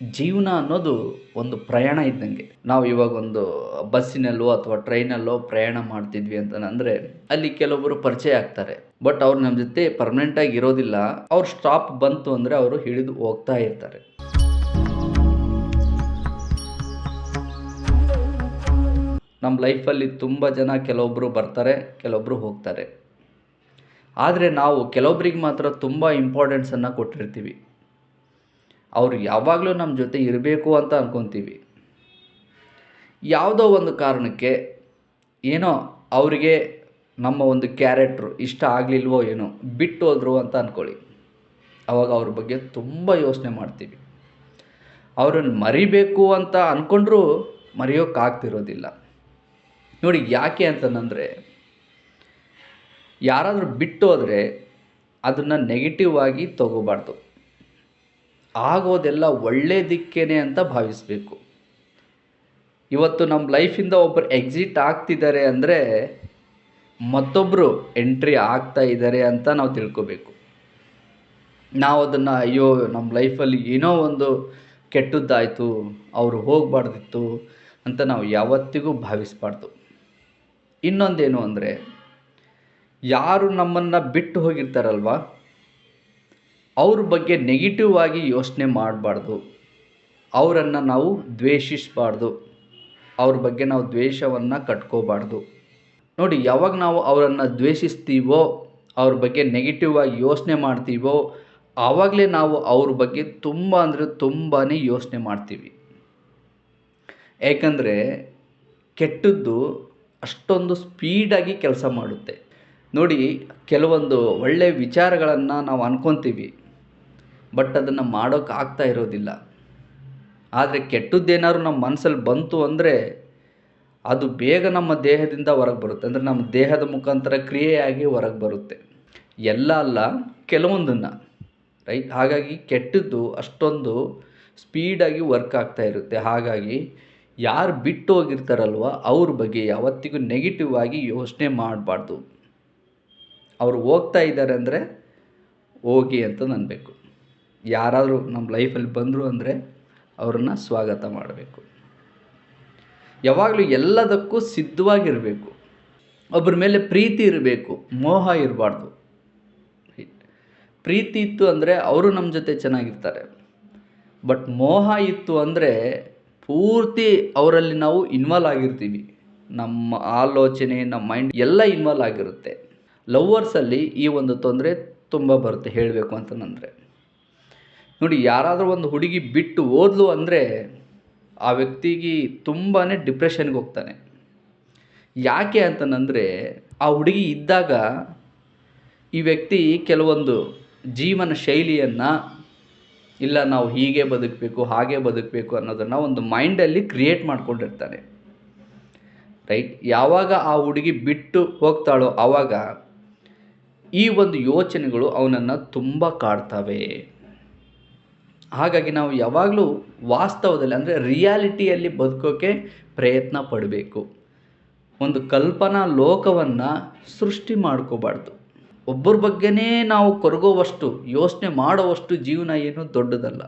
ಜೀವನ ಅನ್ನೋದು ಒಂದು ಪ್ರಯಾಣ ಇದ್ದಂಗೆ. ನಾವು ಇವಾಗ ಒಂದು ಬಸ್ಸಿನಲ್ಲೋ ಅಥವಾ ಟ್ರೈನಲ್ಲೋ ಪ್ರಯಾಣ ಮಾಡ್ತಿದ್ವಿ ಅಂತಂದರೆ ಅಲ್ಲಿ ಕೆಲವೊಬ್ಬರು ಪರಿಚಯ ಆಗ್ತಾರೆ. ಬಟ್ ಅವ್ರು ನಮ್ಮ ಜೊತೆ ಪರ್ಮನೆಂಟಾಗಿ ಇರೋದಿಲ್ಲ. ಅವ್ರ ಸ್ಟಾಪ್ ಬಂತು ಅಂದರೆ ಅವರು ಹಿಡಿದು ಹೋಗ್ತಾ ಇರ್ತಾರೆ. ನಮ್ಮ ಲೈಫಲ್ಲಿ ತುಂಬ ಜನ ಕೆಲವೊಬ್ಬರು ಬರ್ತಾರೆ ಕೆಲವೊಬ್ಬರು ಹೋಗ್ತಾರೆ. ಆದರೆ ನಾವು ಕೆಲವೊಬ್ರಿಗೆ ಮಾತ್ರ ತುಂಬ ಇಂಪಾರ್ಟೆನ್ಸನ್ನು ಕೊಟ್ಟಿರ್ತೀವಿ. ಅವ್ರು ಯಾವಾಗಲೂ ನಮ್ಮ ಜೊತೆ ಇರಬೇಕು ಅಂತ ಅಂದ್ಕೊತೀವಿ ಯಾವುದೋ ಒಂದು ಕಾರಣಕ್ಕೆ ಏನೋ ಅವರಿಗೆ ನಮ್ಮ ಒಂದು ಕ್ಯಾರೆಕ್ಟ್ರು ಇಷ್ಟ ಆಗಲಿಲ್ವೋ ಏನೋ ಬಿಟ್ಟು ಹೋದ್ರು ಅಂತ ಅಂದ್ಕೊಳ್ಳಿ ಅವಾಗ ಅವ್ರ ಬಗ್ಗೆ ತುಂಬ ಯೋಚನೆ ಮಾಡ್ತೀವಿ. ಅವ್ರನ್ನ ಮರಿಬೇಕು ಅಂತ ಅಂದ್ಕೊಂಡ್ರೂ ಮರೆಯೋಕ್ಕಾಗ್ತಿರೋದಿಲ್ಲ ನೋಡಿ ಯಾಕೆ ಅಂತಂದರೆ ಯಾರಾದರೂ ಬಿಟ್ಟು ಹೋದರೆ ಅದನ್ನು ನೆಗೆಟಿವ್ ಆಗಿ ತಗೋಬಾರ್ದು. ಆಗೋದೆಲ್ಲ ಒಳ್ಳೆಯದಕ್ಕೇನೆ ಅಂತ ಭಾವಿಸಬೇಕು. ಇವತ್ತು ನಮ್ಮ ಲೈಫಿಂದ ಒಬ್ಬರು ಎಕ್ಸಿಟ್ ಆಗ್ತಿದ್ದಾರೆ ಅಂದರೆ ಮತ್ತೊಬ್ಬರು ಎಂಟ್ರಿ ಆಗ್ತಾ ಇದ್ದಾರೆ ಅಂತ ನಾವು ತಿಳ್ಕೋಬೇಕು. ನಾವು ಅದನ್ನು, ಅಯ್ಯೋ ನಮ್ಮ ಲೈಫಲ್ಲಿ ಏನೋ ಒಂದು ಕೆಟ್ಟದ್ದಾಯಿತು, ಅವರು ಹೋಗಬಾರ್ದಿತ್ತು ಅಂತ ನಾವು ಯಾವತ್ತಿಗೂ ಭಾವಿಸಬಾರ್ದು. ಇನ್ನೊಂದೇನು ಅಂದರೆ, ಯಾರು ನಮ್ಮನ್ನು ಬಿಟ್ಟು ಹೋಗಿರ್ತಾರಲ್ವ? ಅವ್ರ ಬಗ್ಗೆ ನೆಗೆಟಿವ್ ಆಗಿ ಯೋಚನೆ ಮಾಡಬಾರ್ದು. ಅವರನ್ನು ನಾವು ದ್ವೇಷಿಸಬಾರ್ದು. ಅವ್ರ ಬಗ್ಗೆ ನಾವು ದ್ವೇಷವನ್ನು ಕಟ್ಕೋಬಾರ್ದು. ನೋಡಿ, ಯಾವಾಗ ನಾವು ಅವರನ್ನು ದ್ವೇಷಿಸ್ತೀವೋ, ಅವ್ರ ಬಗ್ಗೆ ನೆಗೆಟಿವ್ ಆಗಿ ಯೋಚನೆ ಮಾಡ್ತೀವೋ, ಆವಾಗಲೇ ನಾವು ಅವ್ರ ಬಗ್ಗೆ ತುಂಬ ಅಂದರೆ ತುಂಬಾ ಯೋಚನೆ ಮಾಡ್ತೀವಿ. ಏಕೆಂದರೆ ಕೆಟ್ಟದ್ದು ಅಷ್ಟೊಂದು ಸ್ಪೀಡಾಗಿ ಕೆಲಸ ಮಾಡುತ್ತೆ. ನೋಡಿ, ಕೆಲವೊಂದು ಒಳ್ಳೆಯ ವಿಚಾರಗಳನ್ನು ನಾವು ಅನ್ಕೊತೀವಿ. ಬಟ್ ಅದನ್ನು ಮಾಡೋಕೆ ಆಗ್ತಾ ಇರೋದಿಲ್ಲ. ಆದರೆ ಕೆಟ್ಟದ್ದೇನಾದ್ರು ನಮ್ಮ ಮನಸ್ಸಲ್ಲಿ ಬಂತು ಅಂದರೆ ಅದು ಬೇಗ ನಮ್ಮ ದೇಹದಿಂದ ಹೊರಗೆ ಬರುತ್ತೆ. ಅಂದರೆ ನಮ್ಮ ದೇಹದ ಮುಖಾಂತರ ಕ್ರಿಯೆಯಾಗಿ ಹೊರಗೆ ಬರುತ್ತೆ. ಎಲ್ಲ ಅಲ್ಲ, ಕೆಲವೊಂದನ್ನು ರೈಟ್ ಹಾಗಾಗಿ ಕೆಟ್ಟದ್ದು ಅಷ್ಟೊಂದು ಸ್ಪೀಡಾಗಿ ವರ್ಕ್ ಆಗ್ತಾ ಇರುತ್ತೆ. ಹಾಗಾಗಿ ಯಾರು ಬಿಟ್ಟು ಹೋಗಿರ್ತಾರಲ್ವ, ಅವ್ರ ಬಗ್ಗೆ ಯಾವತ್ತಿಗೂ ನೆಗೆಟಿವ್ ಆಗಿ ಯೋಚನೆ ಮಾಡಬಾರ್ದು. ಅವರು ಹೋಗ್ತಾ ಇದ್ದಾರೆ ಅಂದರೆ ಹೋಗಿ ಅಂತ ಅನ್ಬೇಕು ಯಾರಾದರೂ ನಮ್ಮ ಲೈಫಲ್ಲಿ ಬಂದರು ಅಂದರೆ ಅವ್ರನ್ನ ಸ್ವಾಗತ ಮಾಡಬೇಕು. ಯಾವಾಗಲೂ ಎಲ್ಲದಕ್ಕೂ ಸಿದ್ಧವಾಗಿರಬೇಕು. ಒಬ್ಬರ ಮೇಲೆ ಪ್ರೀತಿ ಇರಬೇಕು, ಮೋಹ ಇರಬಾರ್ದು. ಪ್ರೀತಿ ಇತ್ತು ಅಂದರೆ ಅವರು ನಮ್ಮ ಜೊತೆ ಚೆನ್ನಾಗಿರ್ತಾರೆ. ಬಟ್ ಮೋಹ ಇತ್ತು ಅಂದರೆ ಪೂರ್ತಿ ಅವರಲ್ಲಿ ನಾವು ಇನ್ವಾಲ್ವ್ ಆಗಿರ್ತೀವಿ. ನಮ್ಮ ಆಲೋಚನೆ, ನಮ್ಮ ಮೈಂಡ್ ಎಲ್ಲ ಇನ್ವಾಲ್ವ್ ಆಗಿರುತ್ತೆ. ಲವ್ವರ್ಸಲ್ಲಿ ಈ ಒಂದು ತೊಂದರೆ ತುಂಬ ಬರುತ್ತೆ ಹೇಳಬೇಕು ಅಂತಂದರೆ ನೋಡಿ, ಯಾರಾದರೂ ಒಂದು ಹುಡುಗಿ ಬಿಟ್ಟು ಓದ್ಲು ಅಂದರೆ ಆ ವ್ಯಕ್ತಿಗೆ ತುಂಬಾ ಡಿಪ್ರೆಷನ್ಗೆ ಹೋಗ್ತಾನೆ. ಯಾಕೆ ಅಂತಂದರೆ, ಆ ಹುಡುಗಿ ಇದ್ದಾಗ ಈ ವ್ಯಕ್ತಿ ಕೆಲವೊಂದು ಜೀವನ ಶೈಲಿಯನ್ನು, ಇಲ್ಲ ನಾವು ಹೀಗೆ ಬದುಕಬೇಕು, ಹಾಗೆ ಬದುಕಬೇಕು ಅನ್ನೋದನ್ನು ಒಂದು ಮೈಂಡಲ್ಲಿ ಕ್ರಿಯೇಟ್ ಮಾಡ್ಕೊಂಡಿರ್ತಾನೆ. ರೈಟ್ ಯಾವಾಗ ಆ ಹುಡುಗಿ ಬಿಟ್ಟು ಹೋಗ್ತಾಳೋ ಆವಾಗ ಈ ಒಂದು ಯೋಚನೆಗಳು ಅವನನ್ನು ತುಂಬ ಕಾಡ್ತವೆ. ಹಾಗಾಗಿ ನಾವು ಯಾವಾಗಲೂ ವಾಸ್ತವದಲ್ಲಿ, ಅಂದರೆ ರಿಯಾಲಿಟಿಯಲ್ಲಿ ಬದುಕೋಕ್ಕೆ ಪ್ರಯತ್ನ ಪಡಬೇಕು. ಒಂದು ಕಲ್ಪನಾ ಲೋಕವನ್ನು ಸೃಷ್ಟಿ ಮಾಡ್ಕೋಬಾರ್ದು. ಒಬ್ಬರ ಬಗ್ಗೆನೇ ನಾವು ಕೊರಗೋವಷ್ಟು, ಯೋಚನೆ ಮಾಡೋವಷ್ಟು ಜೀವನ ಏನು ದೊಡ್ಡದಲ್ಲ.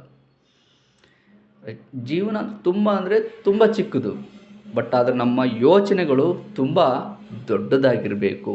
ಜೀವನ ತುಂಬ ಅಂದರೆ ತುಂಬ ಚಿಕ್ಕದು, ಬಟ್ ಆದರೆ ನಮ್ಮ ಯೋಚನೆಗಳು ತುಂಬ ದೊಡ್ಡದಾಗಿರಬೇಕು.